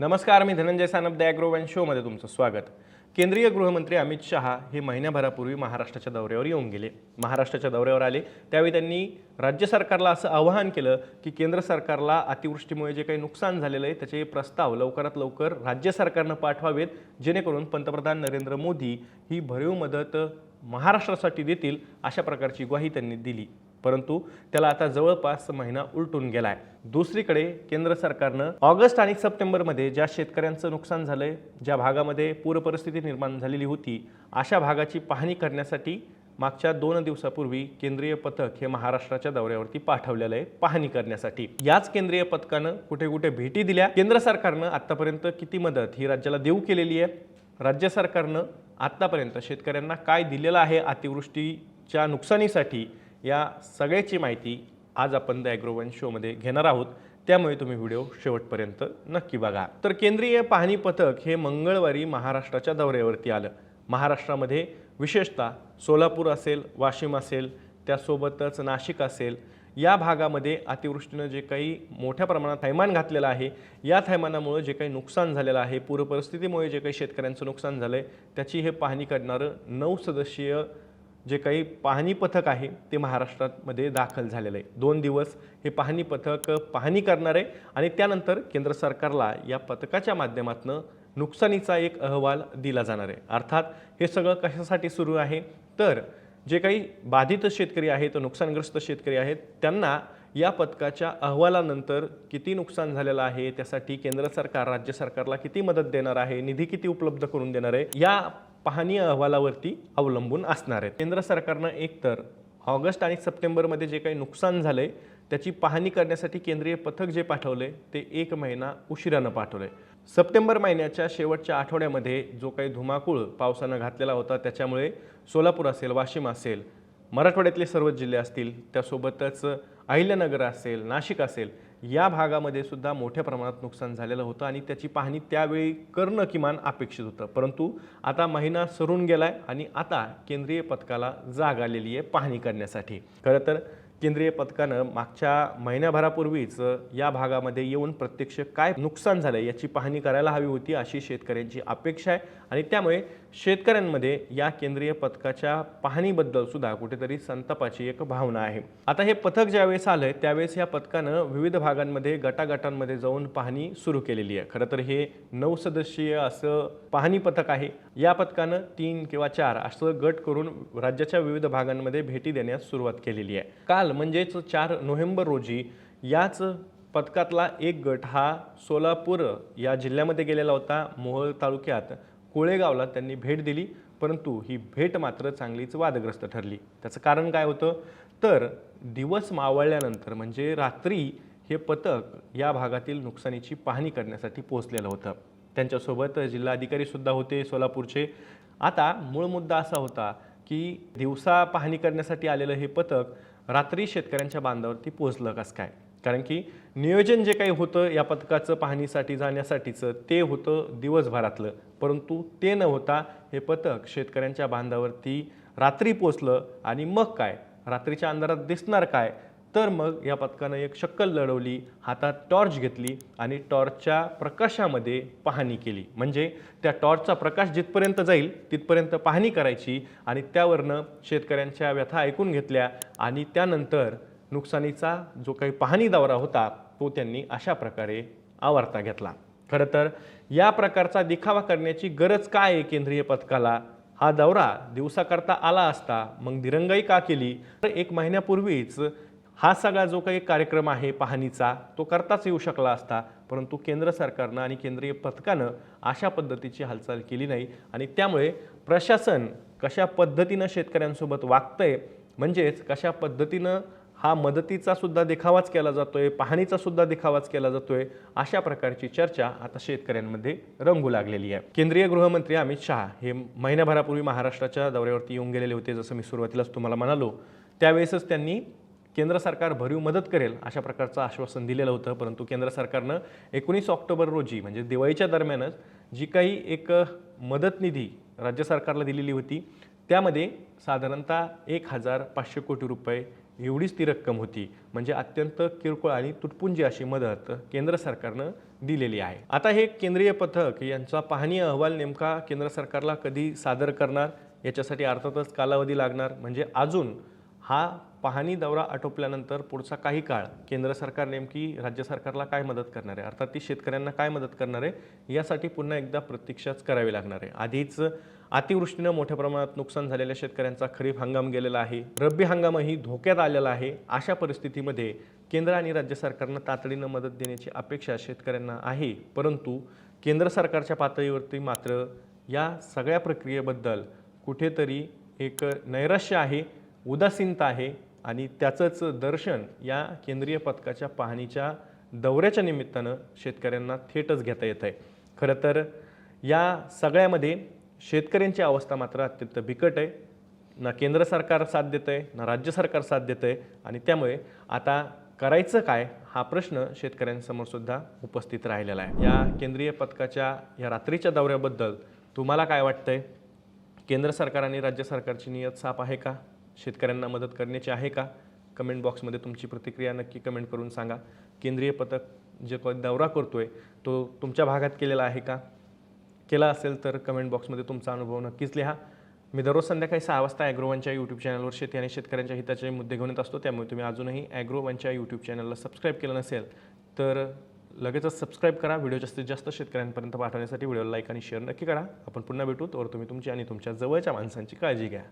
नमस्कार मी Dhananjay Sanap the agro शोमध्ये तुमचं स्वागत. केंद्रीय गृहमंत्री अमित शहा हे महिन्याभरापूर्वी महाराष्ट्राच्या दौऱ्यावर येऊन गेले. महाराष्ट्राच्या दौऱ्यावर आले. त्यावेळी त्यांनी राज्य सरकारला असं आवाहन केलं की केंद्र सरकारला अतिवृष्टीमुळे जे काही नुकसान झालेलं आहे त्याचे प्रस्ताव लवकरात लवकर राज्य सरकारनं पाठवावेत जेणेकरून पंतप्रधान नरेंद्र मोदी ही भरीव मदत महाराष्ट्रासाठी देतील अशा प्रकारची ग्वाही त्यांनी दिली. परंतु त्याला आता जवळपास महिना उलटून गेलाय. दुसरीकडे केंद्र सरकारनं ऑगस्ट आणि सप्टेंबरमध्ये ज्या शेतकऱ्यांचं नुकसान झालंय ज्या भागामध्ये पूरपरिस्थिती निर्माण झालेली होती अशा भागाची पाहणी करण्यासाठी मागच्या दोन दिवसापूर्वी केंद्रीय पथक हे महाराष्ट्राच्या दौऱ्यावरती पाठवलेलं आहे पाहणी करण्यासाठी. याच केंद्रीय पथकानं कुठे कुठे भेटी दिल्या. केंद्र सरकारनं आतापर्यंत किती मदत ही राज्याला देऊ केलेली आहे? राज्य सरकारनं आत्तापर्यंत शेतकऱ्यांना काय दिलेलं आहे? अतिवृष्टीच्या नुकसानीसाठी या सगळ्याची माहिती आज आपण द ॲग्रोवन शोमध्ये घेणार आहोत. त्यामुळे तुम्ही व्हिडिओ शेवटपर्यंत नक्की बघा. तर केंद्रीय पाहणी पथक हे मंगळवारी महाराष्ट्राच्या दौऱ्यावरती आलं. महाराष्ट्रामध्ये विशेषतः सोलापूर असेल वाशिम असेल त्यासोबतच नाशिक असेल या भागामध्ये अतिवृष्टीनं जे काही मोठ्या प्रमाणात थैमान घातलेलं आहे या थैमानामुळे जे काही नुकसान झालेलं आहे पूरपरिस्थितीमुळे जे काही शेतकऱ्यांचं नुकसान झालं आहे त्याची हे पाहणी करणारं नऊ सदस्यीय जे काही पाहणी पथक आहे ते महाराष्ट्रामध्ये दाखल झालेलं आहे. दोन दिवस हे पाहणी पथक पाहणी करणार आहे आणि त्यानंतर केंद्र सरकारला या पथकाच्या माध्यमातून नुकसानीचा एक अहवाल दिला जाणार आहे. अर्थात हे सगळं कशासाठी सुरू आहे? तर जे काही बाधित शेतकरी आहेत नुकसानग्रस्त शेतकरी आहेत त्यांना या पथकाच्या अहवालानंतर किती नुकसान झालेलं आहे त्यासाठी केंद्र सरकार राज्य सरकारला किती मदत देणार आहे निधी किती उपलब्ध करून देणार आहे या पाहणी अहवालावरती अवलंबून असणार आहे केंद्र सरकारनं एकतर ऑगस्ट आणि सप्टेंबरमध्ये जे काही नुकसान झालं आहे त्याची पाहणी करण्यासाठी केंद्रीय पथक जे पाठवले ते एक महिना उशिरानं पाठवले सप्टेंबर महिन्याच्या शेवटच्या आठवड्यामध्ये जो काही धुमाकूळ पावसानं घातलेला होता त्याच्यामुळे सोलापूर असेल वाशिम असेल मराठवाड्यातले सर्व जिल्हे असतील त्यासोबतच अहिल्यानगर असेल नाशिक असेल या भागामध्ये सुद्धा मोठ्या प्रमाणात नुकसान झालेलं होतं आणि त्याची पाहणी त्यावेळी करणं किमान अपेक्षित होतं. परंतु आता महिना सरून गेलाय आणि आता केंद्रीय पथकाला जाग आलेली आहे पाहणी करण्यासाठी. खरं तर केंद्रीय पथकानं मागच्या महिन्याभरापूर्वीच या भागामध्ये येऊन प्रत्यक्ष काय नुकसान झालं याची पाहणी करायला हवी होती अशी शेतकऱ्यांची अपेक्षा आहे. आणि त्यामुळे शेतकऱ्यांमध्ये या केंद्रीय पथकाच्या पाहणीबद्दल सुद्धा कुठेतरी संतापाची एक भावना आहे. आता हे पथक ज्यावेळेस आलं त्यावेळेस या पथकानं विविध भागांमध्ये गटागटांमध्ये जाऊन पाहणी सुरू केलेली आहे. खरं तर हे नऊ सदस्यीय असं पाहणी पथक आहे. या पथकानं तीन किंवा चार असं गट करून राज्याच्या विविध भागांमध्ये भेटी देण्यास सुरुवात केलेली आहे. काल म्हणजेच चार नोव्हेंबर रोजी याच पथकातला एक गट हा सोलापूर या जिल्ह्यामध्ये गेलेला होता. मोहोळ तालुक्यात कोळेगावला त्यांनी भेट दिली परंतु ही भेट मात्र चांगलीच वादग्रस्त ठरली. त्याचं कारण काय होतं? तर दिवस मावळल्यानंतर म्हणजे रात्री हे पथक या भागातील नुकसानीची पाहणी करण्यासाठी पोहोचलेलं होतं. त्यांच्यासोबत जिल्हाधिकारीसुद्धा होते सोलापूरचे. आता मूळ मुद्दा असा होता की दिवसा पाहणी करण्यासाठी आलेलं हे पथक रात्री शेतकऱ्यांच्या बांधावरती पोहोचलं कसं काय? कारण की नियोजन जे काही होतं या पथकाचं पाहणीसाठी जाण्यासाठीचं ते होतं दिवसभरातलं. परंतु ते न होता हे पथक शेतकऱ्यांच्या बांधावरती रात्री पोचलं आणि मग काय? रात्रीच्या अंधारात दिसणार काय? तर मग या पथकानं एक शक्कल लढवली हातात टॉर्च घेतली आणि टॉर्चच्या प्रकाशामध्ये पाहणी केली. म्हणजे त्या टॉर्चचा प्रकाश जिथपर्यंत जाईल तिथपर्यंत पाहणी करायची आणि त्यावरनं शेतकऱ्यांच्या व्यथा ऐकून घेतल्या आणि त्यानंतर नुकसानीचा जो काही पाहणी दौरा होता तो त्यांनी अशा प्रकारे आवर्ता घेतला. खरं तर या प्रकारचा दिखावा करण्याची गरज काय आहे केंद्रीय पथकाला? हा दौरा दिवसाकरता आला असता मग दिरंगाई का केली? तर एक महिन्यापूर्वीच हा सगळा जो काही कार्यक्रम आहे पाहणीचा तो करताच येऊ शकला असता परंतु केंद्र सरकारनं आणि केंद्रीय पथकानं अशा पद्धतीची हालचाल केली नाही आणि त्यामुळे प्रशासन कशा पद्धतीनं शेतकऱ्यांसोबत वागतंय म्हणजेच कशा पद्धतीनं हा मदतीचा सुद्धा देखावाच केला जातोय पाहणीचा सुद्धा देखावाच केला जातोय अशा प्रकारची चर्चा आता शेतकऱ्यांमध्ये रंगू लागलेली आहे. केंद्रीय गृहमंत्री अमित शहा हे महिन्याभरापूर्वी महाराष्ट्राच्या दौऱ्यावरती येऊन गेलेले होते जसं मी सुरुवातीलाच तुम्हाला म्हणालो. त्यावेळेसच त्यांनी केंद्र सरकार भरीव मदत करेल अशा प्रकारचं आश्वासन दिलेलं होतं परंतु केंद्र सरकारनं एकोणीस ऑक्टोबर रोजी म्हणजे दिवाळीच्या दरम्यानच जी काही एक मदत निधी राज्य सरकारला दिलेली होती त्यामध्ये साधारणतः एक हजार पाचशे कोटी रुपये एवढीच ती रक्कम होती. म्हणजे अत्यंत किरकोळ आणि तुटपुंजी अशी मदत केंद्र सरकारनं दिलेली आहे. आता हे केंद्रीय पथक यांचा पाहणी अहवाल नेमका केंद्र सरकारला कधी सादर करणार याच्यासाठी अर्थातच कालावधी लागणार म्हणजे अजून हा पाहणी दौरा आटोपल्यानंतर पुढचा काही काळ केंद्र सरकार नेमकी राज्य सरकारला काय मदत करणार आहे? अर्थात ती शेतकऱ्यांना काय मदत करणार आहे? यासाठी पुन्हा एकदा प्रतीक्षाच करावी लागणार आहे. आधीच अतिवृष्टीनं मोठ्या प्रमाणात नुकसान झालेल्या शेतकऱ्यांचा खरीप हंगाम गेलेला आहे. रब्बी हंगामही धोक्यात आलेला आहे. अशा परिस्थितीमध्ये केंद्र आणि राज्य सरकारनं तातडीनं मदत देण्याची अपेक्षा शेतकऱ्यांना आहे. परंतु केंद्र सरकारच्या पातळीवरती मात्र या सगळ्या प्रक्रियेबद्दल कुठेतरी एक नैराश्य आहे. उदासीनता आहे आणि त्याचंच दर्शन या केंद्रीय पथकाच्या पाहणीच्या दौऱ्याच्या निमित्तानं शेतकऱ्यांना थेटच घेता येत आहे खरं तर या सगळ्यामध्ये शेतकऱ्यांची अवस्था मात्र अत्यंत बिकट आहे. ना केंद्र सरकार साथ देतं आहे ना राज्य सरकार साथ देतं आहे आणि त्यामुळे आता करायचं काय हा प्रश्न शेतकऱ्यांसमोर सुद्धा उपस्थित राहिलेला आहे. या केंद्रीय पथकाच्या या रात्रीच्या दौऱ्याबद्दल तुम्हाला काय वाटतंय? केंद्र सरकार आणि राज्य सरकारची नियत साफ आहे का? शेतकऱ्यांना मदत करण्याची आहे का? कमेंट बॉक्समध्ये तुमची प्रतिक्रिया नक्की कमेंट करून सांगा. केंद्रीय पथक जे दौरा दौरा आहे तो तुमच्या भागात केलेला आहे का? केला असेल तर कमेंट बॉक्समध्ये तुमचा अनुभव नक्कीच लिहा. मी दररोज संध्याकाळी सहा वाजता ॲग्रोवनच्या यूट्यूब चॅनलवर शेती आणि शेतकऱ्यांच्या हिताचे मुद्दे घेऊन येत असतो. त्यामुळे तुम्ही अजूनही ॲग्रोवनच्या यूट्यूब चॅनलला सबस्क्राईब केलं नसेल तर लगेचच सबस्क्राईब करा. व्हिडिओ जास्तीत जास्त शेतकऱ्यांपर्यंत पाठवण्यासाठी व्हिडिओला लाईक आणि शेअर नक्की करा. आपण पुन्हा भेटू. तर तुम्ही तुमची आणि तुमच्या जवळच्या माणसांची काळजी घ्या.